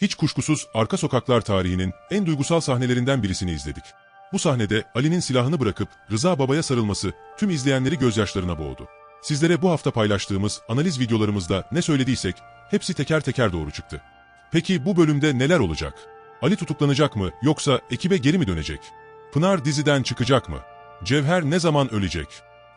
Hiç kuşkusuz arka sokaklar tarihinin en duygusal sahnelerinden birisini izledik. Bu sahnede Ali'nin silahını bırakıp Rıza Baba'ya sarılması tüm izleyenleri gözyaşlarına boğdu. Sizlere bu hafta paylaştığımız analiz videolarımızda ne söylediysek hepsi teker teker doğru çıktı. Peki bu bölümde neler olacak? Ali tutuklanacak mı yoksa ekibe geri mi dönecek? Pınar diziden çıkacak mı? Cevher ne zaman ölecek?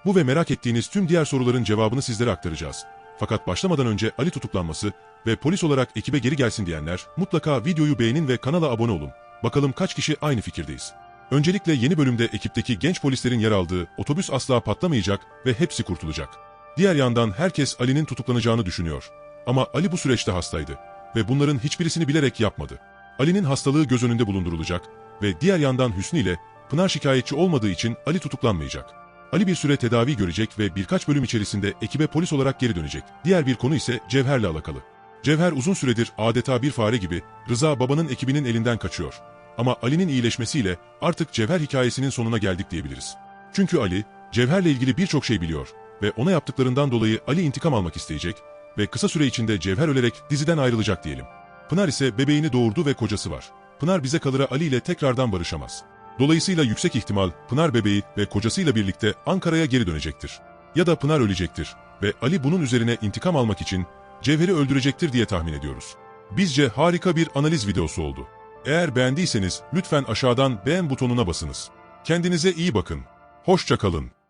Bu ve merak ettiğiniz tüm diğer soruların cevabını sizlere aktaracağız. Fakat başlamadan önce Ali tutuklanması ve polis olarak ekibe geri gelsin diyenler mutlaka videoyu beğenin ve kanala abone olun. Bakalım kaç kişi aynı fikirdeyiz. Öncelikle yeni bölümde ekipteki genç polislerin yer aldığı otobüs asla patlamayacak ve hepsi kurtulacak. Diğer yandan herkes Ali'nin tutuklanacağını düşünüyor. Ama Ali bu süreçte hastaydı ve bunların hiçbirisini bilerek yapmadı. Ali'nin hastalığı göz önünde bulundurulacak ve diğer yandan Hüsnü ile Pınar şikayetçi olmadığı için Ali tutuklanmayacak. Ali bir süre tedavi görecek ve birkaç bölüm içerisinde ekibe polis olarak geri dönecek. Diğer bir konu ise Cevher'le alakalı. Cevher uzun süredir adeta bir fare gibi Rıza babanın ekibinin elinden kaçıyor. Ama Ali'nin iyileşmesiyle artık Cevher hikayesinin sonuna geldik diyebiliriz. Çünkü Ali, Cevher'le ilgili birçok şey biliyor ve ona yaptıklarından dolayı Ali intikam almak isteyecek ve kısa süre içinde Cevher ölerek diziden ayrılacak diyelim. Pınar ise bebeğini doğurdu ve kocası var. Pınar bize kalıra Ali ile tekrardan barışamaz. Dolayısıyla yüksek ihtimal Pınar bebeği ve kocasıyla birlikte Ankara'ya geri dönecektir. Ya da Pınar ölecektir ve Ali bunun üzerine intikam almak için Cevher'i öldürecektir diye tahmin ediyoruz. Bizce harika bir analiz videosu oldu. Eğer beğendiyseniz lütfen aşağıdan beğen butonuna basınız. Kendinize iyi bakın. Hoşça kalın.